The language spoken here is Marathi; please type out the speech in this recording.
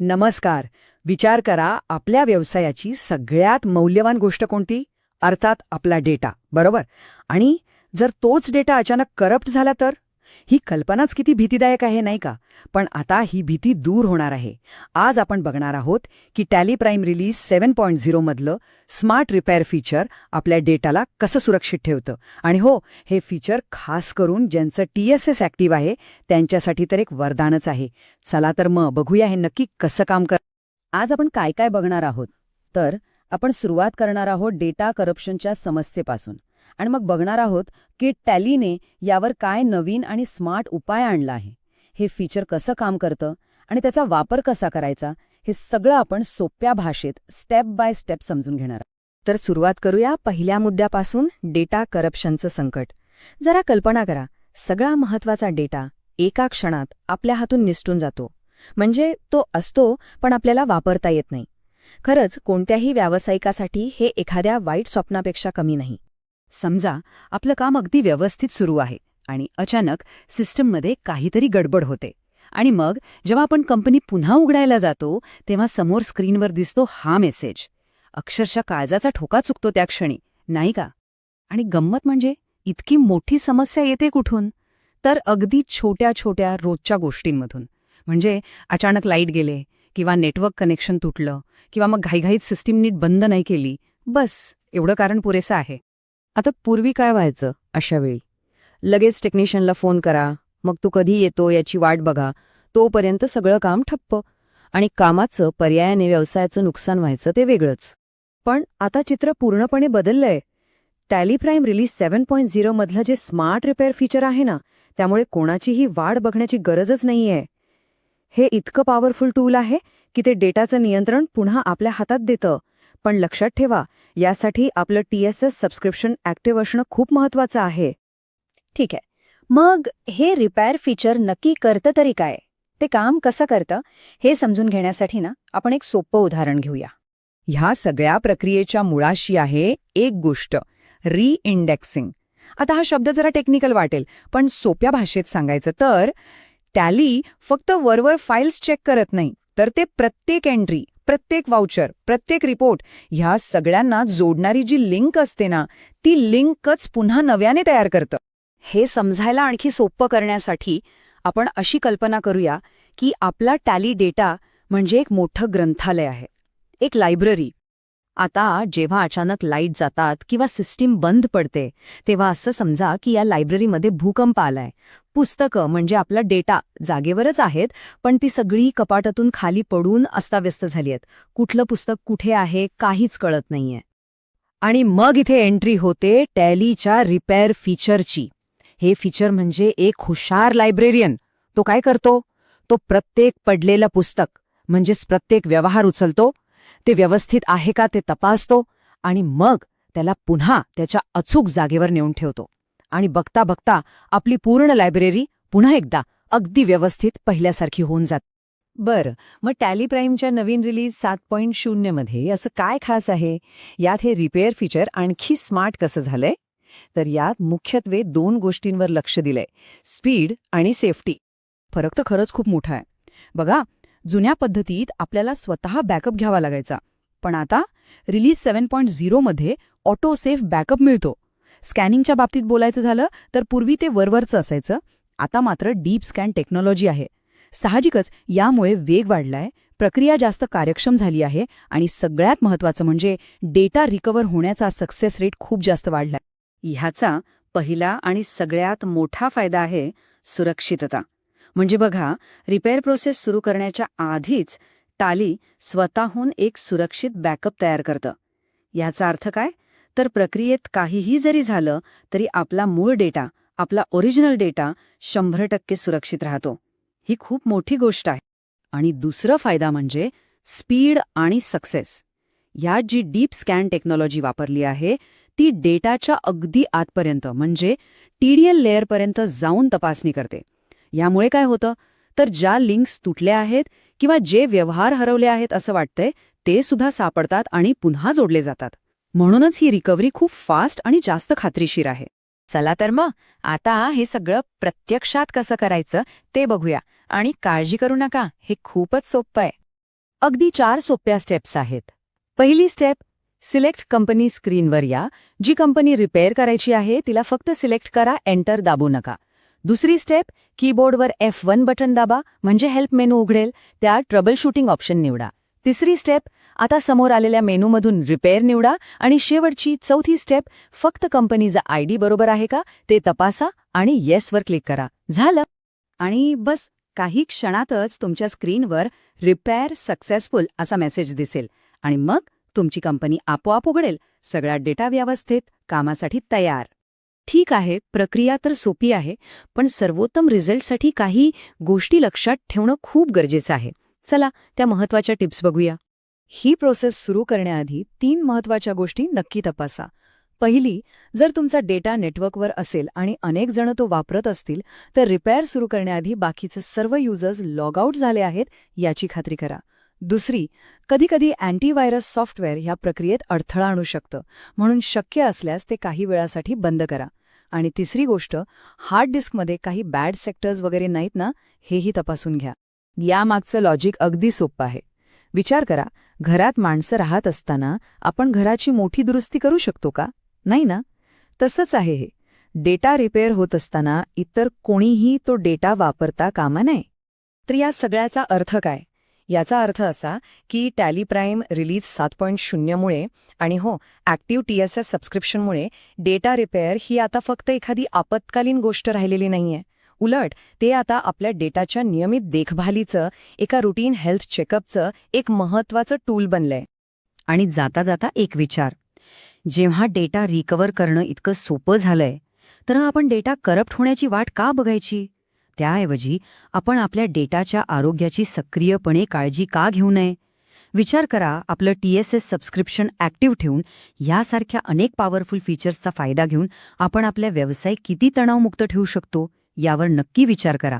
नमस्कार. विचार करा आपल्या व्यवसायाची सगळ्यात मौल्यवान गोष्ट कोणती? अर्थात आपला डेटा. बरोबर? आणि जर तोच डेटा अचानक करप्ट झाला तर? ही कल्पनाच किती भीतीदायक आहे नाही का? पण आता ही भीती दूर होणार आहे. आज आपण बघणार आहोत की Tally Prime release seven point झिरोमधलं smart repair feature आपल्या डेटाला कसं सुरक्षित ठेवतं? आणि हो हे फीचर खास करून ज्यांचं टी एस एस ॲक्टिव्ह आहे त्यांच्यासाठी तर एक वरदानच आहे. चला तर मग बघूया हे नक्की कसं काम कर आज आपण काय काय बघणार आहोत? तर आपण सुरुवात करणार आहोत डेटा करप्शनच्या समस्येपासून. आणि मग बघणार आहोत की टॅलीने यावर काय नवीन आणि स्मार्ट उपाय आणला आहे. हे फीचर कसं काम करतं आणि त्याचा वापर कसा करायचा हे सगळं आपण सोप्या भाषेत स्टेप बाय स्टेप समजून घेणार तर सुरुवात करूया पहिल्या मुद्द्यापासून डेटा करप्शनचं संकट. जरा कल्पना करा सगळा महत्त्वाचा डेटा एका क्षणात आपल्या हातून निसटून जातो. म्हणजे तो असतो पण आपल्याला वापरता येत नाही. खरंच कोणत्याही व्यावसायिकासाठी हे एखाद्या वाईट स्वप्नापेक्षा कमी नाही. समजा आपलं काम अगदी व्यवस्थित सुरू आहे आणि अचानक सिस्टममध्ये काहीतरी गडबड होते. आणि मग जेव्हा आपण कंपनी पुन्हा उघडायला जातो तेव्हा समोर स्क्रीनवर दिसतो हा मेसेज. अक्षरशः काळजाचा ठोका चुकतो त्या क्षणी नाही का? आणि गंमत म्हणजे इतकी मोठी समस्या येते कुठून? तर अगदी छोट्या छोट्या रोजच्या गोष्टींमधून. म्हणजे अचानक लाइट गेले किंवा नेटवर्क कनेक्शन तुटलं किंवा मग घाईघाईत सिस्टीम नीट बंद नाही केली बस एवढं कारण पुरेसं आहे. आता पूर्वी काय व्हायचं अशा वेळी? लगेच टेक्निशियनला फोन करा मग तो कधी येतो याची वाट बघा तोपर्यंत सगळं काम ठप्प. आणि कामाचं पर्यायाने व्यवसायाचं नुकसान व्हायचं ते वेगळंच. पण आता चित्र पूर्णपणे बदललंय. Tally Prime release seven point झिरोमधलं जे स्मार्ट रिपेअर फीचर आहे ना त्यामुळे कोणाचीही वाढ बघण्याची गरजच नाहीये. हे इतकं पॉवरफुल टूल आहे की ते डेटाचं नियंत्रण पुन्हा आपल्या हातात देतं. पण लक्षात ठेवा यासाठी आपलं T S S subscription active असणं खूप महत्वाचं आहे. ठीक आहे. मग हे रिपेअर फीचर नक्की करतं तरी काय? ते काम कसं करतं? हे समजून घेण्यासाठी ना आपण एक सोपं उदाहरण घेऊया. ह्या सगळ्या प्रक्रियेच्या मुळाशी आहे एक गोष्ट रीइंडेक्सिंग आता हा शब्द जरा टेक्निकल वाटेल पण सोप्या भाषेत सांगायचं तर टॅली फक्त वरवर फाईल्स चेक करत नाही तर ते प्रत्येक एंट्री प्रत्येक वाउचर प्रत्येक रिपोर्ट ह्या सगळ्यांना जोडणारी जी लिंक असते ना ती लिंकच पुन्हा नव्याने तयार करतं. हे समजायला आणखी सोपं करण्यासाठी आपण अशी कल्पना करूया की आपला टॅली डेटा म्हणजे एक मोठं ग्रंथालय आहे. एक लायब्ररी आता जेव्हा अचानक लाइट जातात किंवा सिस्टीम बंद पडते तेव्हा असं समजा की या लायब्ररीमध्ये भूकंप आलाय. पुस्तकं म्हणजे आपला डेटा जागेवरच आहेत पण ती सगळी कपाटातून खाली पडून अस्ताव्यस्त झाली आहेत कुठलं पुस्तक कुठे आहे काहीच कळत नाहीये. आणि मग इथे एंट्री होते टॅलीच्या रिपेअर फीचरची. हे फीचर म्हणजे एक हुशार लायब्रेरियन. तो काय करतो? तो प्रत्येक पडलेलं पुस्तक म्हणजेच प्रत्येक व्यवहार उचलतो ते व्यवस्थित आहे का ते तपासतो आणि मग त्याला पुन्हा त्याच्या अचूक जागेवर नेऊन ठेवतो. आणि बघता बघता आपली पूर्ण लायब्ररी पुन्हा एकदा अगदी व्यवस्थित पहिल्यासारखी होऊन जात. बरं मग टॅली प्राईमच्या नवीन रिलीज सात पॉईंट शून्यमध्ये असं काय खास आहे? यात हे रिपेअर फीचर आणखी स्मार्ट कसं झालंय? तर यात मुख्यत्वे दोन गोष्टींवर लक्ष दिलंय स्पीड आणि सेफ्टी. फरक तर खरंच खूप मोठा आहे. बघा जुन्या पद्धतीत आपल्याला स्वतः बॅकअप घ्यावा लागायचा. पण आता रिलीज सेव्हन पॉईंट झिरोमध्ये ऑटो सेफ बॅकअप मिळतो. स्कॅनिंगच्या बाबतीत बोलायचं झालं तर पूर्वी ते वरवरचं असायचं. आता मात्र डीप स्कॅन टेक्नॉलॉजी आहे. साहजिकच यामुळे वेग वाढलाय प्रक्रिया जास्त कार्यक्षम झाली आहे आणि सगळ्यात महत्वाचं म्हणजे डेटा रिकव्हर होण्याचा सक्सेस रेट खूप जास्त वाढलाय. ह्याचा पहिला आणि सगळ्यात मोठा फायदा आहे सुरक्षितता. म्हणजे बघा रिपेअर प्रोसेस सुरू करण्याच्या आधीच टाली स्वतःहून एक सुरक्षित बॅकअप तयार करतं. याचा अर्थ काय? तर प्रक्रियेत काहीही जरी झालं तरी आपला मूळ डेटा आपला ओरिजिनल डेटा शंभर टक्के सुरक्षित राहतो. ही खूप मोठी गोष्ट आहे. आणि दुसरं फायदा म्हणजे स्पीड आणि सक्सेस यात जी डीप स्कॅन टेक्नॉलॉजी वापरली आहे ती डेटाच्या अगदी आतपर्यंत म्हणजे टीडीएल लेअरपर्यंत जाऊन तपासणी करते. यामुळे काय होतं? तर ज्या लिंक्स तुटल्या आहेत किंवा जे व्यवहार हरवले आहेत असं वाटतंय ते सुद्धा सापडतात आणि पुन्हा जोडले जातात. म्हणूनच ही रिकव्हरी खूप फास्ट आणि जास्त खात्रीशीर आहे. चला तर मग आता हे सगळं प्रत्यक्षात कसं करायचं ते बघूया. आणि काळजी करू नका हे खूपच सोपं आहे. अगदी चार सोप्या स्टेप्स आहेत. पहिली स्टेप सिलेक्ट कंपनी स्क्रीनवर या. जी कंपनी रिपेअर करायची आहे तिला फक्त सिलेक्ट करा एंटर दाबू नका. दुसरी स्टेप कीबोर्डवर एफ वन बटन दाबा म्हणजे हेल्प मेनू उघडेल त्यात ट्रबल शूटिंग ऑप्शन निवडा. तिसरी स्टेप आता समोर आलेल्या मेनूमधून रिपेअर निवडा आणि शेवटची चौथी स्टेप फक्त कंपनीचा आय डी बरोबर आहे का ते तपासा आणि येसवर क्लिक करा. झालं? आणि बस काही क्षणातच तुमच्या स्क्रीनवर रिपेअर सक्सेसफुल असा मेसेज दिसेल आणि मग तुमची कंपनी आपोआप उघडेल. सगळा डेटा व्यवस्थित कामासाठी तयार. ठीक आहे प्रक्रिया तर सोपी आहे पण सर्वोत्तम रिझल्टसाठी काही गोष्टी लक्षात ठेवणं खूप गरजेचं आहे. चला त्या महत्त्वाच्या टिप्स बघूया. ही प्रोसेस सुरू करण्याआधी तीन महत्त्वाच्या गोष्टी नक्की तपासा. पहिली जर तुमचा डेटा नेटवर्कवर असेल आणि अनेक जण तो वापरत असतील तर रिपेअर सुरू करण्याआधी बाकीचे सर्व युजर्स लॉग आऊट झाले आहेत याची खात्री करा. दुसरी कधीकधी अँटीव्हायरस सॉफ्टवेअर ह्या प्रक्रियेत अडथळा आणू शकतं. म्हणून शक्य असल्यास ते काही वेळासाठी बंद करा. आणि तिसरी गोष्ट हार्ड डिस्कमध्ये काही बॅड सेक्टर्स वगैरे नाहीत ना हेही तपासून घ्या. यामागचं लॉजिक अगदी सोपं आहे. विचार करा घरात माणसं राहत असताना आपण घराची मोठी दुरुस्ती करू शकतो का? नाही ना? तसंच आहे हे. डेटा रिपेअर होत असताना इतर कोणीही तो डेटा वापरता कामा नये. तर या सगळ्याचा अर्थ काय? याचा अर्थ असा की टॅली प्राईम रिलीज सात पॉईंट शून्यमुळे आणि हो ॲक्टिव्ह टी एस एस सबस्क्रिप्शनमुळे डेटा रिपेअर ही आता फक्त एखादी आपत्कालीन गोष्ट राहिलेली नाहीये. उलट ते आता आपल्या डेटाच्या नियमित देखभालीचं एका रुटीन हेल्थ चेकअपचं एक महत्त्वाचं टूल बनलंय. आणि जाता जाता एक विचार. जेव्हा डेटा रिकवर करणं इतकं सोपं झालंय तर आपण डेटा करप्ट होण्याची वाट का बघायची? त्याऐवजी आपण आपल्या डेटाच्या आरोग्याची सक्रियपणे काळजी का घेऊ नये? विचार करा आपलं T S S subscription active ठेवून यासारख्या अनेक पॉवरफुल फीचर्सचा फायदा घेऊन आपण आपल्या व्यवसाय किती तणावमुक्त ठेवू शकतो यावर नक्की विचार करा.